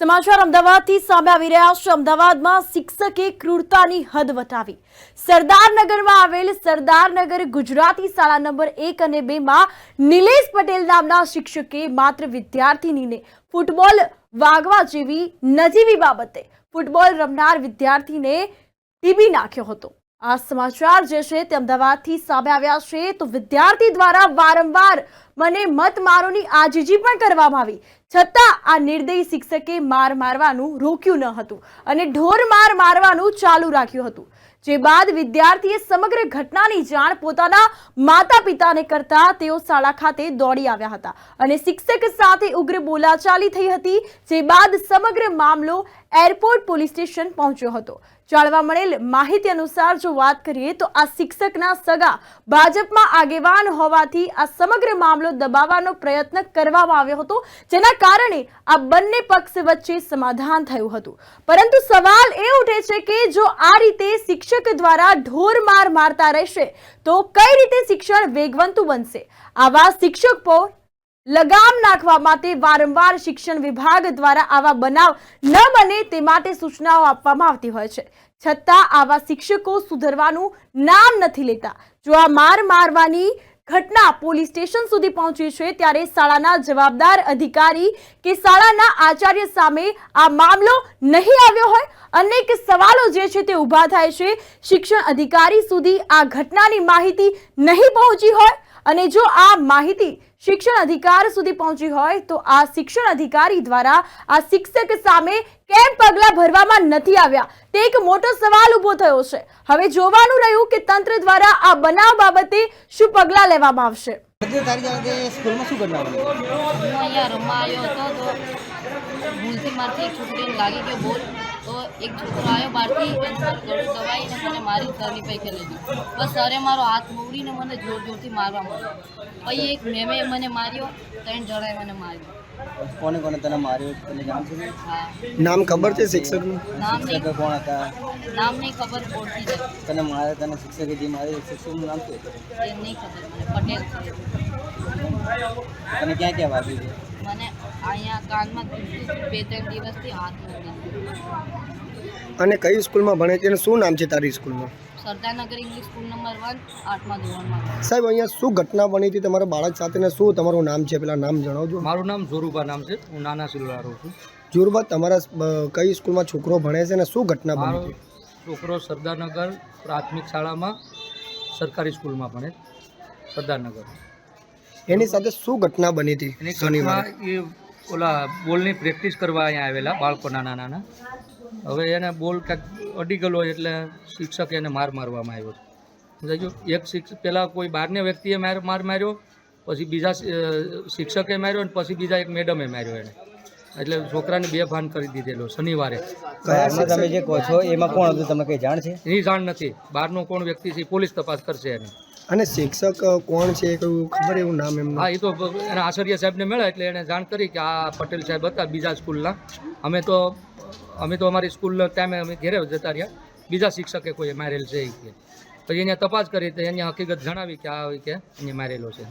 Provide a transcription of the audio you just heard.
સમાચાર અમદાવાદથી સામે આવી રહ્યા છે. અમદાવાદમાં શિક્ષકે ક્રૂરતાની હદ વટાવી. સરદારનગરમાં આવેલ સરદારનગર ગુજરાતી શાળા નંબર એક અને બે માં નિલેશ પટેલ નામના શિક્ષકે માત્ર વિદ્યાર્થીનીને ફૂટબોલ વાગવા જેવી નજીવી બાબતે ફૂટબોલ રમનાર વિદ્યાર્થીને ટીબી નાખ્યો હતો. આ સમાચાર જે છે તે અમદાવાદથી સામે આવ્યા છે. તો વિદ્યાર્થી દ્વારા વારંવાર મને મત મારોની આજીજી પણ કરવામાં આવી. છતાં આ નિર્દયી શિક્ષકે માર મારવાનું રોક્યું ન હતું અને ઢોર માર મારવાનું ચાલુ રાખ્યું હતું. જે બાદ વિદ્યાર્થીએ સમગ્ર ઘટનાની જાણ પોતાના માતા પિતાને કરતા તેઓ શાળા ખાતે દોડી આવ્યા હતા અને શિક્ષક સાથે ઉગ્ર બોલાચાલી થઈ હતી. જે બાદ સમગ્ર મામલો એરપોર્ટ પોલીસ સ્ટેશન પહોંચ્યો હતો. જાણવા મળેલ માહિતી અનુસાર જો વાત કરીએ તો આ શિક્ષકના સગા ભાજપમાં આગેવાન હોવાથી આ સમગ્ર મામલો દબાવવાનો પ્રયત્ન કરવામાં આવ્યો હતો, જેના કારણે આ બંને પક્ષ વચ્ચે સમાધાન થયું હતું. પરંતુ સવાલ એ ઉઠે છે કે જો આ રીતે શિક્ષક દ્વારા ઢોર માર મારતા રહેશે, તો કઈ રીતે શિક્ષણ વેગવંતું બનશે? આવા શિક્ષક લગામ નાખવા માટે વારંવાર શિક્ષણ વિભાગ દ્વારા આવા બનાવ ન બને તે માટે સૂચનાઓ આપવામાં આવતી હોય છે. છતાં આવા શિક્ષકો સુધરવાનું નામ નથી લેતા. જો આ માર મારવાની ઘટના પોલીસ સ્ટેશન સુધી પહોંચી છે, ત્યારે શાળાના જવાબદાર અધિકારી કે શાળાના આચાર્ય સામે આ મામલો નહીં આવ્યો હોય. અનેક સવાલો જે છે તે ઊભા થાય છે. શિક્ષણ અધિકારી સુધી આ ઘટનાની માહિતી નહીં પહોંચી હોય અને જો આ માહિતી શિક્ષણ અધિકાર સુધી પહોંચી હોય તો આ શિક્ષણ અધિકારી દ્વારા આ શિક્ષક સામે કેમ પગલાં ભરવામાં નથી આવ્યા? તે એક મોટો સવાલ ઊભો થયો છે. હવે જોવાનું રહ્યું કે તંત્ર દ્વારા આ બનાવ બાબતે શું પગલાં લેવામાં આવશે? સ્કૂલમાં શું ઘટના બની હું અહીંયા રમવા આવ્યો હતો તો ભૂલથી મારથી એક છોકરીને લાગી ગયો બોલ. તો એક છોકરો આવ્યો બહારથી મારું દબાઈને મને મારી સરની પૈકી લીધી. બસ સરે મારો હાથ મોડીને મને જોર જોરથી મારવા માંડ્યો. પછી એક મેમે મને માર્યો ત્રણ જણાએ મને માર્યો. કોને કોને તને માર્યો? તને જાણ છે? નામ ખબર છે શિક્ષકનું? નામ નહીં. શિક્ષકો કોણ હતા? નામ નહીં ખબર પડતી છે તને મારે તને શિક્ષકે જે માર્યો શિક્ષકનું નામ શું હતું? એ નહીં ખબર મને પટેલ તને ક્યાં ક્યાં વાગ્યું છે? મને અહીંયા કાનમાં બે ત્રણ દિવસથી હાથ નથી. અને કઈ સ્કૂલમાં ભણે છે અને શું નામ છે તારી સ્કૂલનું? Sardarnagar English school number one આઠમા ધોરણમાં સાહેબ અહીંયા શું ઘટના બની હતી તમારા બાળક સાથે ને શું તમારું નામ છે? પેલા નામ જણાવજો. મારું નામ જોરુબા નામ છે. હું નાના રહું છું. જુરબા તમારા કઈ સ્કૂલમાં છોકરો ભણે છે ને શું ઘટના બની હતી? છોકરો સરદારનગર પ્રાથમિક શાળામાં સરકારી સ્કૂલમાં ભણે. સરદારનગર. એની સાથે શું ઘટના બની હતી શનિવારે? એ ઓલા બોલની પ્રેક્ટિસ કરવા અહીંયા આવેલા બાળકો નાના નાના. હવે એને બોલ કાંઈક અડી ગયેલો એટલે શિક્ષકે એને માર મારવામાં આવ્યો સમજાયું? એક શિક્ષક પહેલાં કોઈ બહારને વ્યક્તિએ માર માર માર્યો પછી બીજા શિક્ષકે માર્યો અને પછી બીજા એક મેડમે માર્યો એને. એટલે છોકરાને બે ભાન કરી દીધેલો શનિવારે. તમે જે કહો છો એમાં કોણ હતું? તમને કઈ જાણ છે? એની જાણ નથી. બહારનો કોણ વ્યક્તિ છે પોલીસ તપાસ કરશે એની. અને શિક્ષક કોણ છે કયું ખબર એવું નામ એમનું? હા એ તો એના આચાર્ય સાહેબને મળ્યા એટલે એને જાણ કરી કે આ પટેલ સાહેબ હતા બીજા સ્કૂલના. અમે તો અમે તો અમારી સ્કૂલના ટાઈમે અમે ઘેરે જતા રહ્યા. બીજા શિક્ષકે કોઈ મારેલ છે એ કે. પછી એને તપાસ કરી તો એની હકીકત જણાવી કે આ હોય કે એને મારેલો છે.